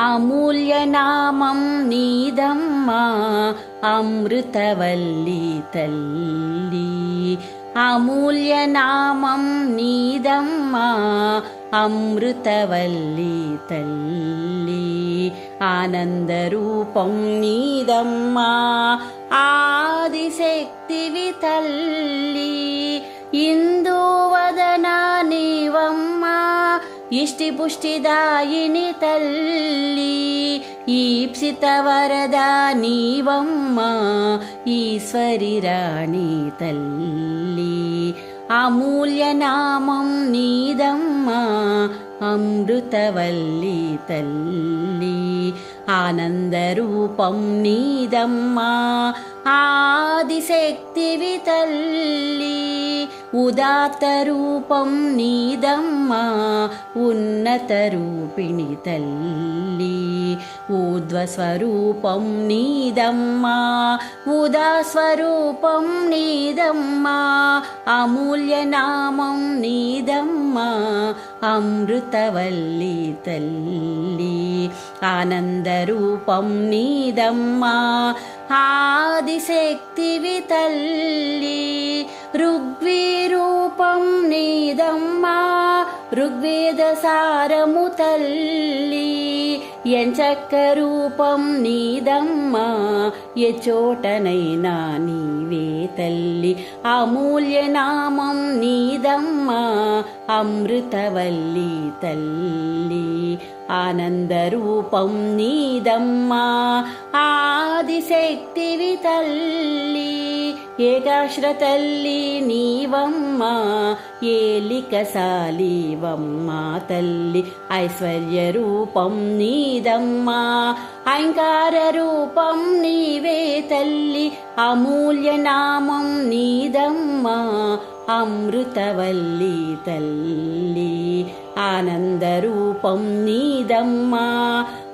అమూల్యనామం నీదమ్మా అమృతవల్లి తల్లి. అమూల్యనామం నీదమ్మా అమృతవల్లి తల్లి. ఆనందరూపం నీదమ్మా ఆదిశక్తివి తల్లి. ఇందువదన ఇష్టి పుష్టిదాయిని తల్లి ఈప్సిత వరదా నీవమ్మ ఈశ్వరి రాణి తల్లి అమూల్య నామం నీదమ్మ అమృతవల్లి తల్లి ఆనందరూపం నీదమ్మా ఆదిశక్తివి తల్లి ఉదాత్త రూపం నీదమ్మా ఉన్నత రూపిణి తల్లి. ఊర్ధ్వస్వరూపం నీదమ్మా ఉదాస్వరూపం నీదమ్మా అమూల్యనామం నీదమ్మా అమృతవల్లి తల్లి ఆనందరూపం నీదమ్మా ఆదిశక్తివి తల్లి ఋగ్వీరూపం నీదమ్మా ఋగ్వేద సారము తల్లి ఎంచక్క రూపం నీదమ్మా ఏ చోటనైనా నీవే తల్లి. అమూల్య నామం నీదమ్మా అమృతవల్లి తల్లి. ఆనందరూపం నీదమ్మా ఆదిశక్తివి తల్లి. ఏకాశ్ర తల్లి నీవమ్మ ఏలిక సాలీవమ్మ తల్లి ఐశ్వర్య రూపం నీదమ్మా అహంకార రూపం నీవే తల్లి అమూల్య నామం నీదమ్మా అమృతవల్లి తల్లి ఆనందరూపం నీదమ్మా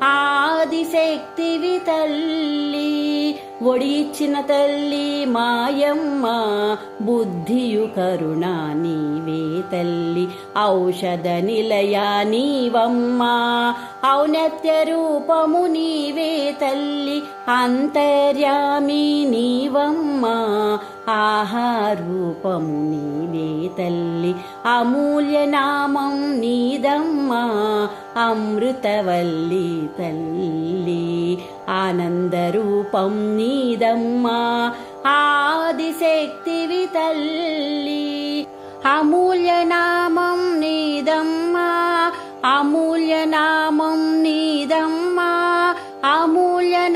ఆదిశక్తివి తల్లి ఒడిచిన తల్లి మాయమ్మ బుద్ధియు కరుణ నీవే తల్లి ఔషధ నిలయ నీవమ్మ. ఔన్నత్య రూపము నీవే తల్లి అంతర్యామి నీవమ్మా. ఆహారూపము నీవే తల్లి. అమూల్య నామం నీదమ్మా. అమృతవల్లి తల్లి. ఆనందరూపం నీదమ్మా. ఆదిశక్తివి తల్లి. అమూల్య నామం నీదమ్మా. అమూల్య నామం నీదమ్మా. అమూల్య